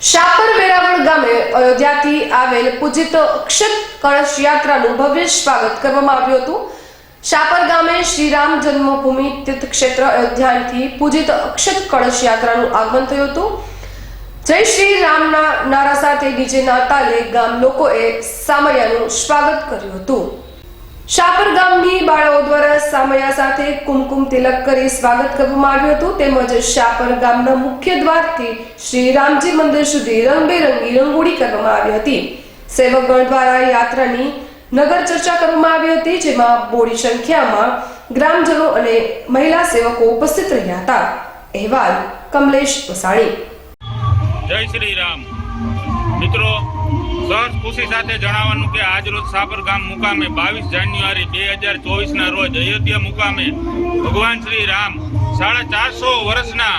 શાપર વેરાવળ ગામે અયોધ્યાથી આવેલ પૂજિત અક્ષત કળશ યાત્રાનું ભવ્ય સ્વાગત કરવામાં આવ્યું હતું. શાપર ગામે શ્રી રામ જન્મભૂમિ તીર્થક્ષેત્ર અયોધ્યાથી પૂજિત અક્ષત કળશ યાત્રાનું આગમન થયું હતું. જય શ્રી રામના નારા સાથે ડીજેના તાલે ગામ લોકોએ સામૈયાનું સ્વાગત કર્યું હતું. શાપર ગામની બાળાઓ દ્વારા સામયા સાથે કુમકુમ તિલક કરી સ્વાગત કરવામાં આવ્યું હતું. તેમજ શાપર ગામના મુખ્ય દ્વારથી શ્રી રામજી મંદિર સુધી રંગબેરંગી રંગોળી કરવામાં આવી હતી. સેવકગણ દ્વારા યાત્રાની નગર ચર્ચા કરવામાં આવી હતી, જેમાં બોડી સંખ્યામાં ગ્રામજનો અને મહિલા સેવકો ઉપસ્થિત રહ્યા હતા. અહેવાલ કમલેશ વસાણી. જય શ્રી રામ. મિત્રો સહજ ખુશી સાથે જણાવવાનું કે આજ રોજ સાબર ગામ મુકામે બાવીસ જાન્યુઆરી બે હજાર ચોવીસના રોજ અયોધ્યા મુકામે ભગવાન શ્રી રામ સાડા ચારસો વર્ષના,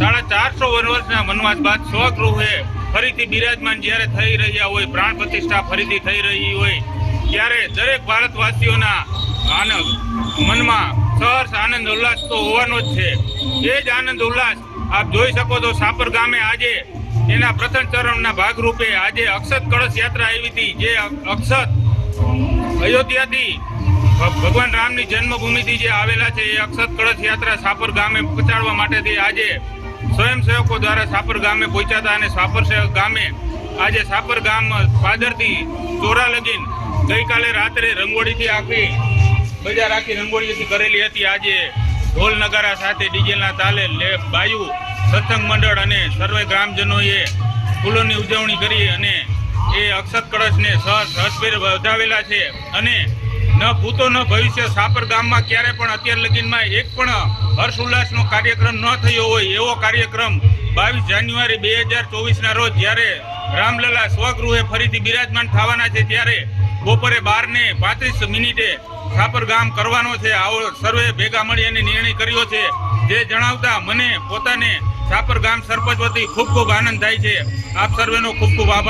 સાડા ચારસો વર્ષના વનવાસ બાદ સ્વગૃહે ફરીથી બિરાજમાન જ્યારે થઈ રહ્યા હોય, પ્રાણ પ્રતિષ્ઠા ફરીથી થઈ રહી હોય, ત્યારે દરેક ભારતવાસીઓના આનંદ, મનમાં સહર્ષ આનંદ, ઉલ્લાસ તો હોવાનો જ છે. એ જ આનંદ, ઉલ્લાસ આપ જોઈ શકો છો સાપર ગામે આજે એના પ્રથમ ચરણના ભાગરૂપે આજે અક્ષત કળશ યાત્રા આવી હતી. જે અક્ષત અયોધ્યાથી ભગવાન રામની જન્મભૂમિથી જે આવેલા છે, એ અક્ષત કળશ યાત્રા સાપર ગામે પહોંચાડવા માટેથી આજે સ્વયંસેવકો દ્વારા સાપર ગામે પહોંચ્યા હતા અને સાપર ગામે આજે સાપર ગામ પાદરથી ચોરા લગીન ગઈકાલે રાત્રે રંગોળીથી આખી બજાર આખી રંગોળીથી કરેલી હતી. આજે ઢોલ નગારા સાથે ડીજેના તાલે લે, બાયુ સત્સંગ મંડળ અને સર્વે ગ્રામજનોએ ફૂલોની ઉજવણી કરી અને એ અક્ષત કળશને સહજ હસભેર વધાવેલા છે. અને ન ભૂતો ન ભવિષ્ય સાપર ગામમાં ક્યારે પણ અત્યાર લગીનમાં એક પણ હર્ષ ઉલ્લાસનો કાર્યક્રમ ન થયો હોય એવો કાર્યક્રમ બાવીસ જાન્યુઆરી બે હજાર ચોવીસના રોજ જ્યારે રામલલા સ્વગૃહે ફરીથી બિરાજમાન થવાના છે ત્યારે બપોરે બાર ને પાંત્રીસ મિનિટે સાપરગામ કરવાનો છે. આવો સર્વે ભેગા મળી અને નિર્ણય કર્યો છે. જે જણાવતા મને પોતાને સાપરગામ સરપંચ વતી ખૂબ ખૂબ આનંદ થાય છે. આપ સર્વેનો ખૂબ ખૂબ આભાર.